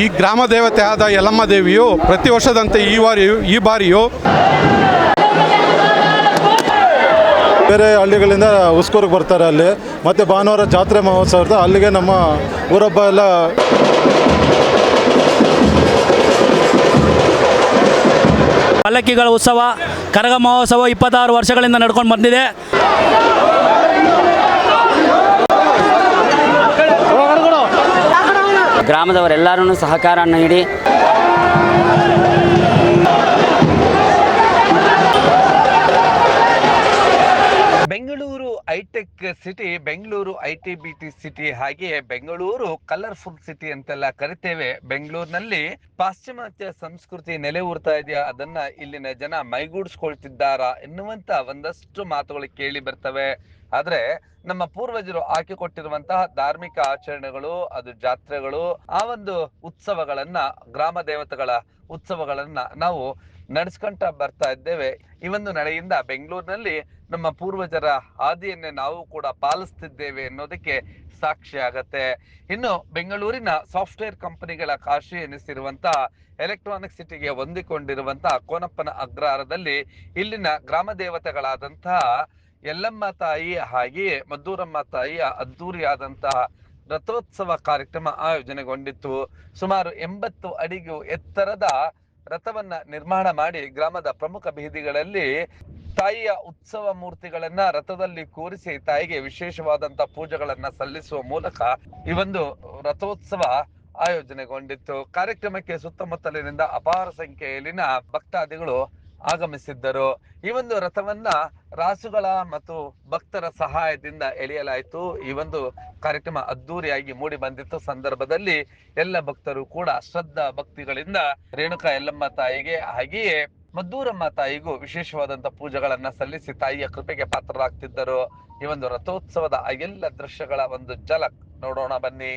ಈ ಗ್ರಾಮ ದೇವತೆ ಆದ ಯಲಮ್ಮ ದೇವಿಯು ಪ್ರತಿ ವರ್ಷದಂತೆ ಈ ಬಾರಿಯು ಈ ಬಾರಿಯು ಬೇರೆ ಹಳ್ಳಿಗಳಿಂದ ಉಸ್ಕೂರಿಗೆ ಬರ್ತಾರೆ ಅಲ್ಲಿ. ಮತ್ತು ಭಾನುವಾರ ಜಾತ್ರೆ ಮಹೋತ್ಸವದ ಅಲ್ಲಿಗೆ ನಮ್ಮ ಊರಬ್ಬ ಎಲ್ಲ ಪಲ್ಲಕ್ಕಿಗಳ ಉತ್ಸವ ಕರಗ ಮಹೋತ್ಸವ ಇಪ್ಪತ್ತಾರು ವರ್ಷಗಳಿಂದ ನಡ್ಕೊಂಡು ಬಂದಿದೆ. ಗ್ರಾಮದವರೆಲ್ಲರೂ ಸಹಕಾರ ನೀಡಿ. Bengaluru hi tech city, Bengaluru I T B T city ಹಾಗೆಯೇ ಬೆಂಗಳೂರು ಕಲರ್ಫುಲ್ ಸಿಟಿ ಅಂತೆಲ್ಲ ಕರಿತೇವೆ. ಬೆಂಗಳೂರಿನಲ್ಲಿ ಪಾಶ್ಚಿಮಾತ್ಯ ಸಂಸ್ಕೃತಿ ನೆಲೆ ಊರ್ತಾ ಇದೆಯಾ? ಅದನ್ನ ಇಲ್ಲಿನ ಜನ ಮೈಗೂಡಿಸ್ಕೊಳ್ತಿದ್ದಾರಾ? ಎನ್ನುವಂತ ಒಂದಷ್ಟು ಮಾತುಗಳು ಕೇಳಿ ಬರ್ತವೆ. ಆದ್ರೆ ನಮ್ಮ ಪೂರ್ವಜರು ಹಾಕಿಕೊಟ್ಟಿರುವಂತಹ ಧಾರ್ಮಿಕ ಆಚರಣೆಗಳು, ಅದು ಜಾತ್ರೆಗಳು, ಆ ಒಂದು ಉತ್ಸವಗಳನ್ನ, ಗ್ರಾಮ ದೇವತೆಗಳ ಉತ್ಸವಗಳನ್ನ ನಾವು ನಡೆಸ್ಕೊಂತ ಬರ್ತಾ ಇದ್ದೇವೆ. ಈ ಒಂದು ನಡೆಯಿಂದ ಬೆಂಗಳೂರಿನಲ್ಲಿ ನಮ್ಮ ಪೂರ್ವಜರ ಹಾದಿಯನ್ನೇ ನಾವು ಕೂಡ ಪಾಲಿಸ್ತಿದ್ದೇವೆ ಅನ್ನೋದಕ್ಕೆ ಸಾಕ್ಷಿ ಆಗತ್ತೆ. ಇನ್ನು ಬೆಂಗಳೂರಿನ ಸಾಫ್ಟ್ವೇರ್ ಕಂಪನಿಗಳ ಕಾಶಿ ಎನಿಸಿರುವಂತಹ ಎಲೆಕ್ಟ್ರಾನಿಕ್ ಸಿಟಿಗೆ ಹೊಂದಿಕೊಂಡಿರುವಂತಹ ಕೋನಪ್ಪನ ಅಗ್ರಹಾರದಲ್ಲಿ ಇಲ್ಲಿನ ಗ್ರಾಮ ದೇವತೆಗಳಾದಂತಹ ಯಲ್ಲಮ್ಮ ತಾಯಿ ಹಾಗೆಯೇ ಮದ್ದೂರಮ್ಮ ತಾಯಿಯ ಅದ್ದೂರಿಯಾದಂತಹ ರಥೋತ್ಸವ ಕಾರ್ಯಕ್ರಮ ಆಯೋಜನೆಗೊಂಡಿತ್ತು. ಸುಮಾರು ಎಂಬತ್ತು ಅಡಿಗೂ ಎತ್ತರದ ರಥವನ್ನ ನಿರ್ಮಾಣ ಮಾಡಿ ಗ್ರಾಮದ ಪ್ರಮುಖ ಬೀದಿಗಳಲ್ಲಿ ತಾಯಿಯ ಉತ್ಸವ ಮೂರ್ತಿಗಳನ್ನ ರಥದಲ್ಲಿ ಕೂರಿಸಿ ತಾಯಿಗೆ ವಿಶೇಷವಾದಂತ ಪೂಜೆಗಳನ್ನ ಸಲ್ಲಿಸುವ ಮೂಲಕ ಈ ಒಂದು ರಥೋತ್ಸವ ಆಯೋಜನೆಗೊಂಡಿತ್ತು. ಕಾರ್ಯಕ್ರಮಕ್ಕೆ ಸುತ್ತಮುತ್ತಲಿನಿಂದ ಅಪಾರ ಸಂಖ್ಯೆಯಲ್ಲಿನ ಭಕ್ತಾದಿಗಳು ಆಗಮಿಸಿದ್ದರು. ಈ ಒಂದು ರಥವನ್ನ ರಾಸುಗಳ ಮತ್ತು ಭಕ್ತರ ಸಹಾಯದಿಂದ ಎಳೆಯಲಾಯಿತು. ಈ ಒಂದು ಕಾರ್ಯಕ್ರಮ ಅದ್ದೂರಿಯಾಗಿ ಮೂಡಿ ಬಂದಿತ್ತು. ಸಂದರ್ಭದಲ್ಲಿ ಎಲ್ಲ ಭಕ್ತರು ಕೂಡ ಶ್ರದ್ಧಾ ಭಕ್ತಿಗಳಿಂದ ರೇಣುಕಾ ಎಲ್ಲಮ್ಮ ತಾಯಿಗೆ ಹಾಗೆಯೇ ಮದ್ದೂರಮ್ಮ ತಾಯಿಗೂ ವಿಶೇಷವಾದಂತ ಪೂಜೆಗಳನ್ನ ಸಲ್ಲಿಸಿ ತಾಯಿಯ ಕೃಪೆಗೆ ಪಾತ್ರರಾಗ್ತಿದ್ದರು. ಈ ಒಂದು ರಥೋತ್ಸವದ ಆ ಎಲ್ಲ ದೃಶ್ಯಗಳ ಒಂದು ಝಲಕ್ ನೋಡೋಣ ಬನ್ನಿ.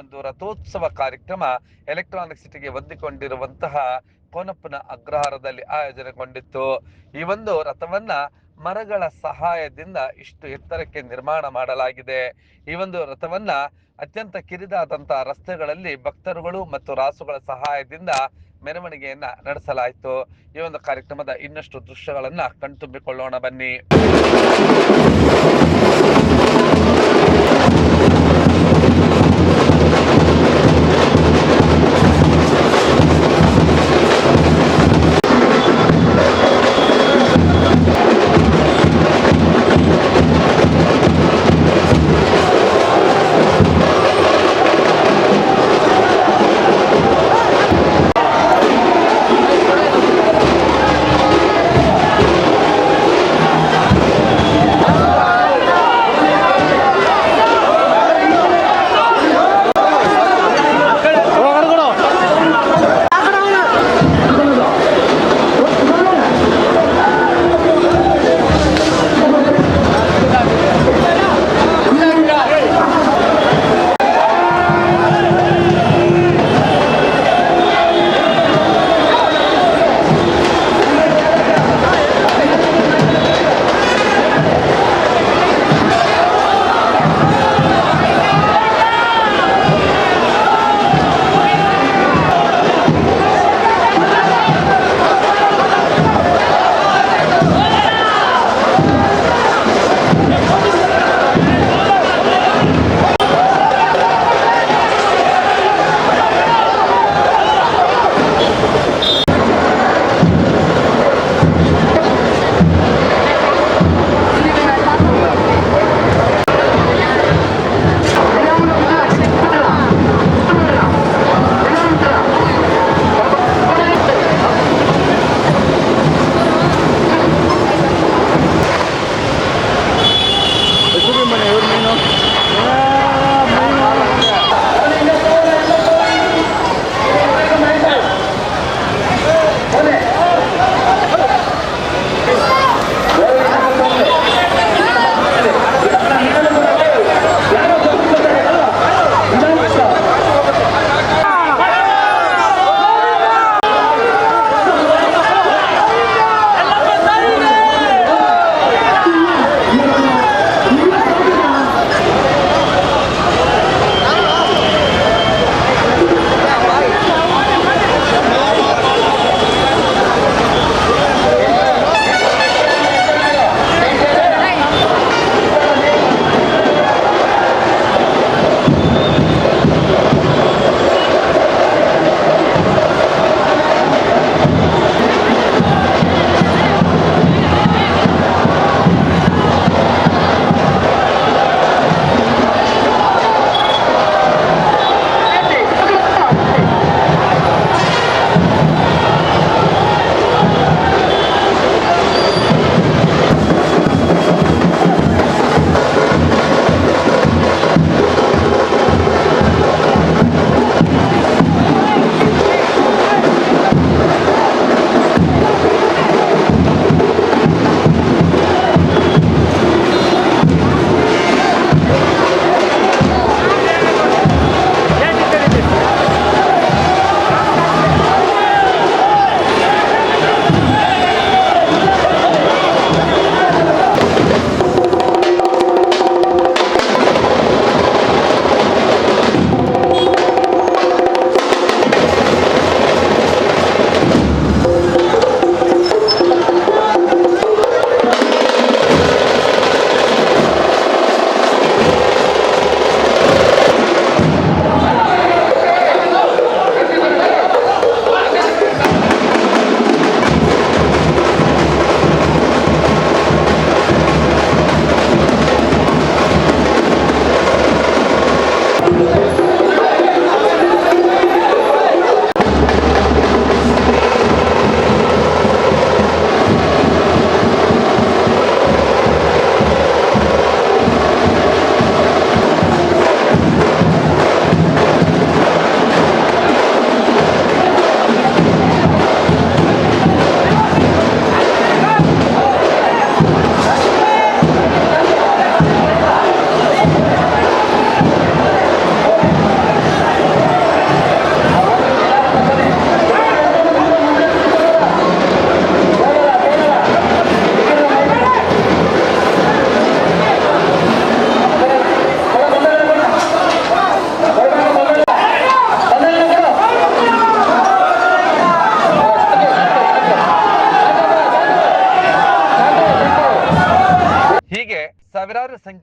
ಒಂದು ರಥೋತ್ಸವ ಕಾರ್ಯಕ್ರಮ ಎಲೆಕ್ಟ್ರಾನಿಕ್ ಸಿಟಿಗೆ ಹೊಂದಿಕೊಂಡಿರುವಂತಹ ಕೋನಪ್ಪನ ಅಗ್ರಹಾರದಲ್ಲಿ ಆಯೋಜನೆಗೊಂಡಿತ್ತು. ಈ ಒಂದು ರಥವನ್ನ ಮರಗಳ ಸಹಾಯದಿಂದ ಇಷ್ಟು ಎತ್ತರಕ್ಕೆ ನಿರ್ಮಾಣ ಮಾಡಲಾಗಿದೆ. ಈ ಒಂದು ರಥವನ್ನ ಅತ್ಯಂತ ಕಿರಿದಾದಂತಹ ರಸ್ತೆಗಳಲ್ಲಿ ಭಕ್ತರುಗಳು ಮತ್ತು ರಾಸುಗಳ ಸಹಾಯದಿಂದ ಮೆರವಣಿಗೆಯನ್ನ ನಡೆಸಲಾಯಿತು. ಈ ಒಂದು ಕಾರ್ಯಕ್ರಮದ ಇನ್ನಷ್ಟು ದೃಶ್ಯಗಳನ್ನ ಕಣ್ತುಂಬಿಕೊಳ್ಳೋಣ ಬನ್ನಿ.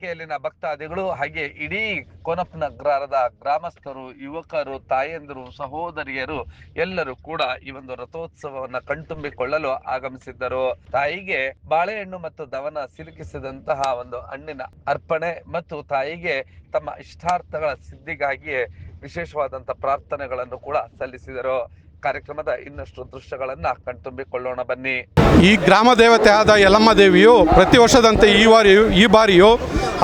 ಸಂಖ್ಯೆಯಲ್ಲಿನ ಭಕ್ತಾದಿಗಳು ಹಾಗೆ ಇಡೀ ಕೊನಪ್ ನಗರದ ಗ್ರಾಮಸ್ಥರು, ಯುವಕರು, ತಾಯಂದಿರು, ಸಹೋದರಿಯರು ಎಲ್ಲರೂ ಕೂಡ ಈ ಒಂದು ರಥೋತ್ಸವವನ್ನ ಕಣ್ತುಂಬಿಕೊಳ್ಳಲು ಆಗಮಿಸಿದ್ದರು. ತಾಯಿಗೆ ಬಾಳೆಹಣ್ಣು ಮತ್ತು ದವನ ಸಿಲುಕಿಸಿದಂತಹ ಒಂದು ಹಣ್ಣಿನ ಅರ್ಪಣೆ ಮತ್ತು ತಾಯಿಗೆ ತಮ್ಮ ಇಷ್ಟಾರ್ಥಗಳ ಸಿದ್ಧಿಗಾಗಿ ವಿಶೇಷವಾದಂತಹ ಪ್ರಾರ್ಥನೆಗಳನ್ನು ಕೂಡ ಸಲ್ಲಿಸಿದರು. ಕಾರ್ಯಕ್ರಮದ ಇನ್ನಷ್ಟು ದೃಶ್ಯಗಳನ್ನ ಕಣ್ತುಂಬಿಕೊಳ್ಳೋಣ ಬನ್ನಿ. ಈ ಗ್ರಾಮ ದೇವತೆ ಆದ ಯಲಮ್ಮ ದೇವಿಯು ಪ್ರತಿ ವರ್ಷದಂತೆ ಈ ಬಾರಿಯು ಈ ಬಾರಿಯು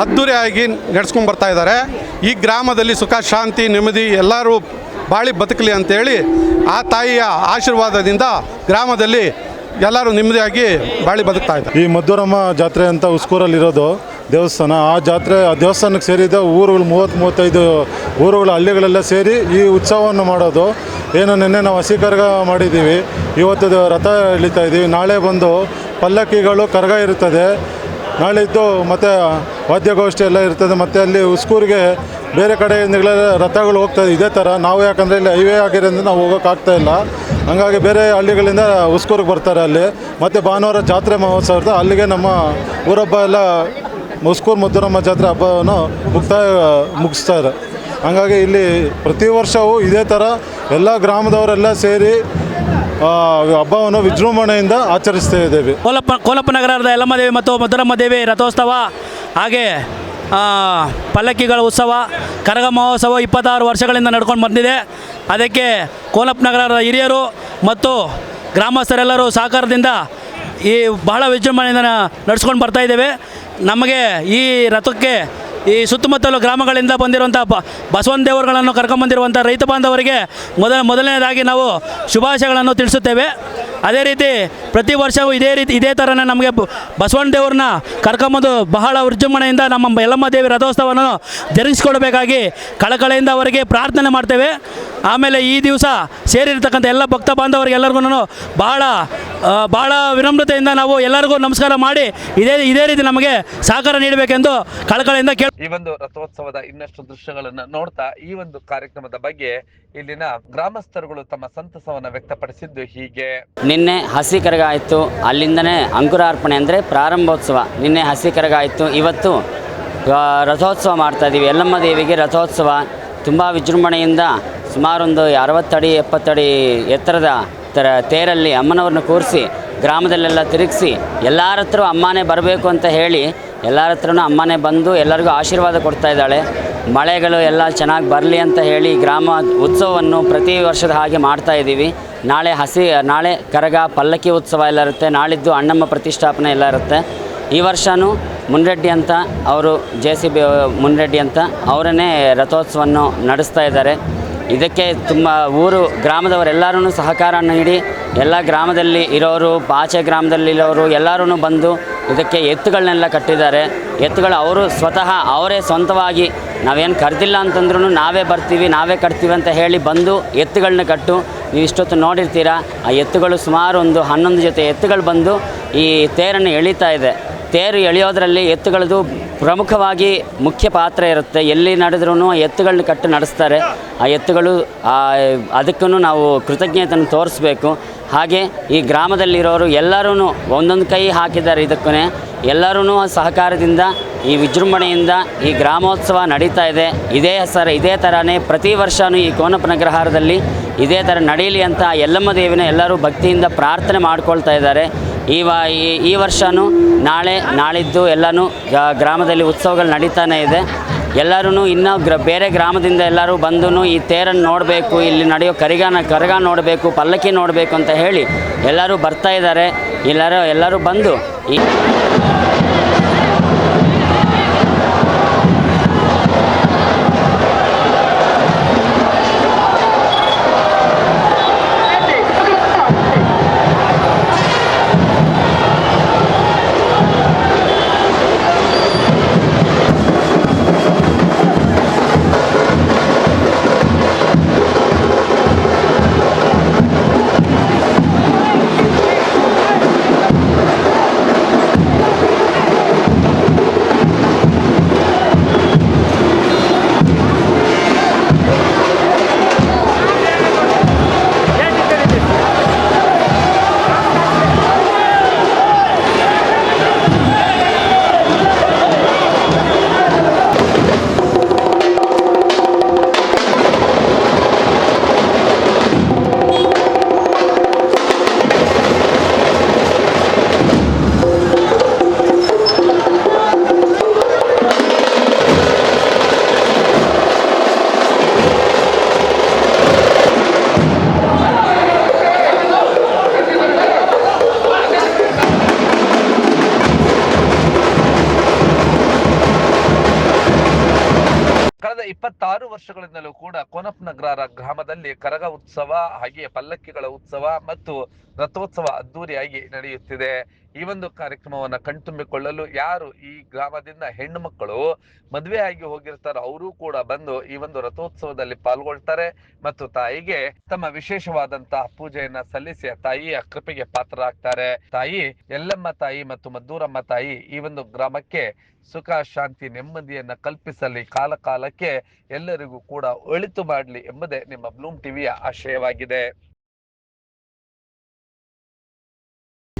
ಅದ್ದೂರಿಯಾಗಿ ನಡೆಸ್ಕೊಂಡು ಬರ್ತಾ ಇದ್ದಾರೆ. ಈ ಗ್ರಾಮದಲ್ಲಿ ಸುಖ ಶಾಂತಿ ನೆಮ್ಮದಿ ಎಲ್ಲರೂ ಬಾಳಿ ಬದುಕಲಿ ಅಂತೇಳಿ ಆ ತಾಯಿಯ ಆಶೀರ್ವಾದದಿಂದ ಗ್ರಾಮದಲ್ಲಿ ಎಲ್ಲರೂ ನೆಮ್ಮದಿಯಾಗಿ ಬಾಳಿ ಬದುಕ್ತಾ ಇದ್ದಾರೆ. ಈ ಮದ್ದೂರಮ್ಮ ಜಾತ್ರೆ ಅಂತ ಉಸ್ಕೂರಲ್ಲಿರೋದು ದೇವಸ್ಥಾನ, ಆ ಜಾತ್ರೆ, ಆ ದೇವಸ್ಥಾನಕ್ಕೆ ಸೇರಿದ ಊರುಗಳು ಮೂವತ್ತು ಮೂವತ್ತೈದು ಊರುಗಳ, ಹಳ್ಳಿಗಳೆಲ್ಲ ಸೇರಿ ಈ ಉತ್ಸವವನ್ನು ಮಾಡೋದು. ಏನು ನಿನ್ನೆ ನಾವು ಹಸಿ ಕರಗ ಮಾಡಿದ್ದೀವಿ. ಇವತ್ತು ರಥ ಎಳಿತಾ ಇದ್ದೀವಿ. ನಾಳೆ ಬಂದು ಪಲ್ಲಕ್ಕಿಗಳು ಕರಗ ಇರುತ್ತದೆ ನಾಳಿದ್ದು ಮತ್ತು ವಾದ್ಯಗೋಷ್ಠಿ ಎಲ್ಲ ಇರ್ತದೆ. ಮತ್ತು ಅಲ್ಲಿ ಉಸ್ಕೂರಿಗೆ ಬೇರೆ ಕಡೆಯಿಂದ ರಥಗಳು ಹೋಗ್ತದೆ ಇದೇ. ಥರ ನಾವು ಯಾಕಂದರೆ ಇಲ್ಲಿ ಹೈವೇ ಆಗಿರೋದ್ರಿಂದ ನಾವು ಹೋಗೋಕ್ಕಾಗ್ತಾ ಇಲ್ಲ. ಹಂಗಾಗಿ ಬೇರೆ ಹಳ್ಳಿಗಳಿಂದ ಉಸ್ಕೂರಿಗೆ ಬರ್ತಾರೆ ಅಲ್ಲಿ. ಮತ್ತು ಭಾನುವಾರ ಜಾತ್ರೆ ಮಹೋತ್ಸವ ಇರ್ತದೆ ಅಲ್ಲಿಗೆ ನಮ್ಮ ಊರಬ್ಬ ಎಲ್ಲ ಮುಸ್ಕೂರು ಮುದ್ದರಮ್ಮ ಜಾತ್ರೆ ಹಬ್ಬವನ್ನು ಮುಕ್ತಾಯ ಮುಗಿಸ್ತಾರೆ ಹಂಗಾಗಿ ಇಲ್ಲಿ ಪ್ರತಿ ವರ್ಷವೂ ಇದೇ ಥರ ಎಲ್ಲ ಗ್ರಾಮದವರೆಲ್ಲ ಸೇರಿ ಹಬ್ಬವನ್ನು ವಿಜೃಂಭಣೆಯಿಂದ ಆಚರಿಸ್ತಾ ಇದ್ದೇವೆ. ಕೋಲಪ್ಪ ಕೋಲಪ್ಪ ನಗರದ ಯಲ್ಲಮ್ಮ ದೇವಿ ಮತ್ತು ಮಧುರಮ್ಮ ದೇವಿ ರಥೋತ್ಸವ ಹಾಗೆ ಪಲ್ಲಕ್ಕಿಗಳ ಉತ್ಸವ, ಕರಗ ಮಹೋತ್ಸವ ಇಪ್ಪತ್ತಾರು ವರ್ಷಗಳಿಂದ ನಡ್ಕೊಂಡು ಬಂದಿದೆ. ಅದಕ್ಕೆ ಕೋಲಪ್ಪ ನಗರದ ಹಿರಿಯರು ಮತ್ತು ಗ್ರಾಮಸ್ಥರೆಲ್ಲರೂ ಸಹಕಾರದಿಂದ ಈ ಬಹಳ ವಿಜೃಂಭಣೆಯಿಂದ ನಡೆಸ್ಕೊಂಡು ಬರ್ತಾ ಇದ್ದೇವೆ. ನಮಗೆ ಈ ರಥಕ್ಕೆ ಈ ಸುತ್ತಮುತ್ತಲು ಗ್ರಾಮಗಳಿಂದ ಬಂದಿರುವಂಥ ಬ, ಬಸವನ ದೇವರುಗಳನ್ನು ಕರ್ಕೊಂಬಂದಿರುವಂಥ ರೈತ ಬಾಂಧವರಿಗೆ ಮೊದಲ, ಮೊದಲನೇದಾಗಿ ನಾವು ಶುಭಾಶಯಗಳನ್ನು ತಿಳಿಸುತ್ತೇವೆ. ಅದೇ ರೀತಿ ಪ್ರತಿ ವರ್ಷವೂ ಇದೇ ರೀತಿ, ಇದೇ ಥರನೇ ನಮಗೆ ಬಸವಣ್ಣ ದೇವ್ರನ್ನ ಕರ್ಕೊಂಬಂದು ಬಹಳ ವಿಜೃಂಭಣೆಯಿಂದ ನಮ್ಮ ಯಲ್ಲಮ್ಮ ದೇವಿ ರಥೋತ್ಸವವನ್ನು ಜರುಗಿಸಿಕೊಡಬೇಕಾಗಿ ಕಳಕಳೆಯಿಂದ ಅವರಿಗೆ ಪ್ರಾರ್ಥನೆ ಮಾಡ್ತೇವೆ. ಆಮೇಲೆ ಈ ದಿವಸ ಸೇರಿರ್ತಕ್ಕಂಥ ಎಲ್ಲ ಭಕ್ತ ಬಾಂಧವರಿಗೆಲ್ಲರಿಗೂ ಬಹಳ ಬಹಳ ವಿನಮ್ರತೆಯಿಂದ ನಾವು ಎಲ್ಲರಿಗೂ ನಮಸ್ಕಾರ ಮಾಡಿ ಇದೇ ಇದೇ ರೀತಿ ನಮಗೆ ಸಹಕಾರ ನೀಡಬೇಕೆಂದು ಕಳಕಳೆಯಿಂದ ಕೇಳ ಈ ಒಂದು ರಥೋತ್ಸವದ ಇನ್ನಷ್ಟು ದೃಶ್ಯಗಳನ್ನು ನೋಡ್ತಾ ಈ ಒಂದು ಕಾರ್ಯಕ್ರಮದ ಬಗ್ಗೆ ಇಲ್ಲಿನ ಗ್ರಾಮಸ್ಥರುಗಳು ತಮ್ಮ ಸಂತಸವನ್ನು ವ್ಯಕ್ತಪಡಿಸಿದ್ದು ಹೀಗೆ. ನಿನ್ನೆ ಹಸಿ ಕರಗ ಆಯಿತು ಅಲ್ಲಿಂದನೇ ಅಂಕುರಾರ್ಪಣೆ ಅಂದರೆ ಪ್ರಾರಂಭೋತ್ಸವ. ನಿನ್ನೆ ಹಸಿ ಕರಗ ಆಯಿತು ಇವತ್ತು ರಥೋತ್ಸವ ಮಾಡ್ತಾ ಇದ್ದೀವಿ ಯಲ್ಲಮ್ಮ ದೇವಿಗೆ ರಥೋತ್ಸವ. ತುಂಬ ವಿಜೃಂಭಣೆಯಿಂದ ಸುಮಾರೊಂದು ಅರವತ್ತಡಿ, ಎಪ್ಪತ್ತಡಿ ಎತ್ತರದ ತರ ತೇರಲ್ಲಿ ಅಮ್ಮನವ್ರನ್ನ ಕೂರಿಸಿ, ಗ್ರಾಮದಲ್ಲೆಲ್ಲ ತಿರುಗಿಸಿ, ಎಲ್ಲರ ಹತ್ರ ಅಮ್ಮನೇ ಬರಬೇಕು ಅಂತ ಹೇಳಿ, ಎಲ್ಲರ ಹತ್ರನೂ ಅಮ್ಮನೇ ಬಂದು ಎಲ್ಲರಿಗೂ ಆಶೀರ್ವಾದ ಕೊಡ್ತಾ ಇದ್ದಾಳೆ. ಮಳೆಗಳು ಎಲ್ಲ ಚೆನ್ನಾಗಿ ಬರಲಿ ಅಂತ ಹೇಳಿ ಗ್ರಾಮ ಉತ್ಸವವನ್ನು ಪ್ರತಿ ವರ್ಷದ ಹಾಗೆ ಮಾಡ್ತಾ ಇದ್ದೀವಿ ನಾಳೆ ಹಸಿ, ನಾಳೆ ಕರಗ, ಪಲ್ಲಕ್ಕಿ ಉತ್ಸವ ಎಲ್ಲ ಇರುತ್ತೆ. ನಾಳಿದ್ದು ಅಣ್ಣಮ್ಮ ಪ್ರತಿಷ್ಠಾಪನೆ ಎಲ್ಲ ಇರುತ್ತೆ. ಈ ವರ್ಷವೂ ಮುನ್ರೆಡ್ಡಿ ಅಂತ ಅವರು, ಜೆ ಸಿ ಬಿ ಮುನ್ರೆಡ್ಡಿ ಅಂತ ಅವರನ್ನೇ ರಥೋತ್ಸವವನ್ನು ನಡೆಸ್ತಾ ಇದ್ದಾರೆ. ಇದಕ್ಕೆ ತುಂಬ ಊರು ಗ್ರಾಮದವರೆಲ್ಲರೂ ಸಹಕಾರ ನೀಡಿ, ಎಲ್ಲ ಗ್ರಾಮದಲ್ಲಿ ಇರೋರು ಗ್ರಾಮದಲ್ಲಿ ಇರೋರು ಎಲ್ಲರೂ ಬಂದು ಇದಕ್ಕೆ ಎತ್ತುಗಳನ್ನೆಲ್ಲ ಕಟ್ಟಿದ್ದಾರೆ. ಎತ್ತುಗಳು ಅವರು ಸ್ವತಃ ಅವರೇ ಸ್ವಂತವಾಗಿ ನಾವೇನು ಕರೆದಿಲ್ಲ ಅಂತಂದ್ರೂ ನಾವೇ ಬರ್ತೀವಿ, ನಾವೇ ಕಟ್ತೀವಿ ಅಂತ ಹೇಳಿ ಬಂದು ಎತ್ತುಗಳನ್ನ ಕಟ್ಟು. ನೀವು ಇಷ್ಟೊತ್ತು ನೋಡಿರ್ತೀರಾ, ಆ ಎತ್ತುಗಳು ಸುಮಾರು ಒಂದು ಹನ್ನೊಂದು ಜೊತೆ ಎತ್ತುಗಳು ಬಂದು ಈ ತೇರನ್ನು ಎಳಿತಾ ಇದೆ. ತೇರು ಎಳೆಯೋದ್ರಲ್ಲಿ ಎತ್ತುಗಳದು ಪ್ರಮುಖವಾಗಿ ಮುಖ್ಯ ಪಾತ್ರ ಇರುತ್ತೆ. ಎಲ್ಲಿ ನಡೆದ್ರೂ ಎತ್ತುಗಳನ್ನ ಕಟ್ಟು ನಡೆಸ್ತಾರೆ. ಆ ಎತ್ತುಗಳು ಅದಕ್ಕೂ ನಾವು ಕೃತಜ್ಞತೆಯನ್ನು ತೋರಿಸ್ಬೇಕು. ಹಾಗೆ ಈ ಗ್ರಾಮದಲ್ಲಿರೋರು ಎಲ್ಲರೂ ಒಂದೊಂದು ಕೈ ಹಾಕಿದ್ದಾರೆ ಇದಕ್ಕೂ ಎಲ್ಲರೂ ಸಹಕಾರದಿಂದ ಈ ವಿಜೃಂಭಣೆಯಿಂದ ಈ ಗ್ರಾಮೋತ್ಸವ ನಡೀತಾ ಇದೆ. ಇದೇ ಸರ, ಇದೇ ಥರನೇ ಪ್ರತಿ ವರ್ಷವೂ ಈ ಕೋನಪ್ಪನಗ್ರಹಾರದಲ್ಲಿ ಇದೇ ಥರ ನಡೀಲಿ ಅಂತ ಯಲ್ಲಮ್ಮ ದೇವಿನ ಎಲ್ಲರೂ ಭಕ್ತಿಯಿಂದ ಪ್ರಾರ್ಥನೆ ಮಾಡ್ಕೊಳ್ತಾ ಇದ್ದಾರೆ. ಈ ವ, ಈ ವರ್ಷವೂ ನಾಳೆ, ನಾಳಿದ್ದು ಎಲ್ಲನೂ ಗ್ರಾಮದಲ್ಲಿ ಉತ್ಸವಗಳು ನಡೀತಾನೇ ಇದೆ. ಎಲ್ಲರೂ ಇನ್ನೂ ಗ್ರ ಬೇರೆ ಗ್ರಾಮದಿಂದ ಎಲ್ಲರೂ ಬಂದು ಈ ತೇರನ್ನು ನೋಡಬೇಕು, ಇಲ್ಲಿ ನಡೆಯೋ ಕರಿಗಾನ ಕರಗ ನೋಡಬೇಕು, ಪಲ್ಲಕ್ಕಿ ನೋಡಬೇಕು ಅಂತ ಹೇಳಿ ಎಲ್ಲರೂ ಬರ್ತಾ ಇದ್ದಾರೆ. ಎಲ್ಲರೂ ಎಲ್ಲರೂ ಬಂದು ಈ ವರ್ಷಗಳಿಂದಲೂ ಕೂಡ ಕೋನಪ್ನಗ್ರಾರ ಗ್ರಾಮದಲ್ಲಿ ಕರಗ ಉತ್ಸವ ಹಾಗೆಯೇ ಪಲ್ಲಕ್ಕಿಗಳ ಉತ್ಸವ ಮತ್ತು ರಥೋತ್ಸವ ಅದ್ದೂರಿಯಾಗಿ ನಡೆಯುತ್ತಿದೆ. ಈ ಒಂದು ಕಾರ್ಯಕ್ರಮವನ್ನ ಕಣ್ತುಂಬಿಕೊಳ್ಳಲು ಯಾರು ಈ ಗ್ರಾಮದಿಂದ ಹೆಣ್ಣು ಮಕ್ಕಳು ಮದುವೆ ಆಗಿ ಹೋಗಿರ್ತಾರೋ ಅವರು ಕೂಡ ಬಂದು ಈ ಒಂದು ರಥೋತ್ಸವದಲ್ಲಿ ಪಾಲ್ಗೊಳ್ತಾರೆ ಮತ್ತು ತಾಯಿಗೆ ತಮ್ಮ ವಿಶೇಷವಾದಂತಹ ಪೂಜೆಯನ್ನ ಸಲ್ಲಿಸಿ ತಾಯಿಯ ಕೃಪೆಗೆ ಪಾತ್ರರಾಗ್ತಾರೆ. ತಾಯಿ ಎಲ್ಲಮ್ಮ ತಾಯಿ ಮತ್ತು ಮದ್ದೂರಮ್ಮ ತಾಯಿ ಈ ಒಂದು ಗ್ರಾಮಕ್ಕೆ ಸುಖ, ಶಾಂತಿ, ನೆಮ್ಮದಿಯನ್ನ ಕಲ್ಪಿಸಲಿ. ಕಾಲ ಕಾಲಕ್ಕೆ ಎಲ್ಲರಿಗೂ ಕೂಡ ಒಳಿತು ಮಾಡಲಿ ಎಂಬುದೇ ನಿಮ್ಮ ಬ್ಲೂಮ್ ಟಿವಿಯ ಆಶಯವಾಗಿದೆ.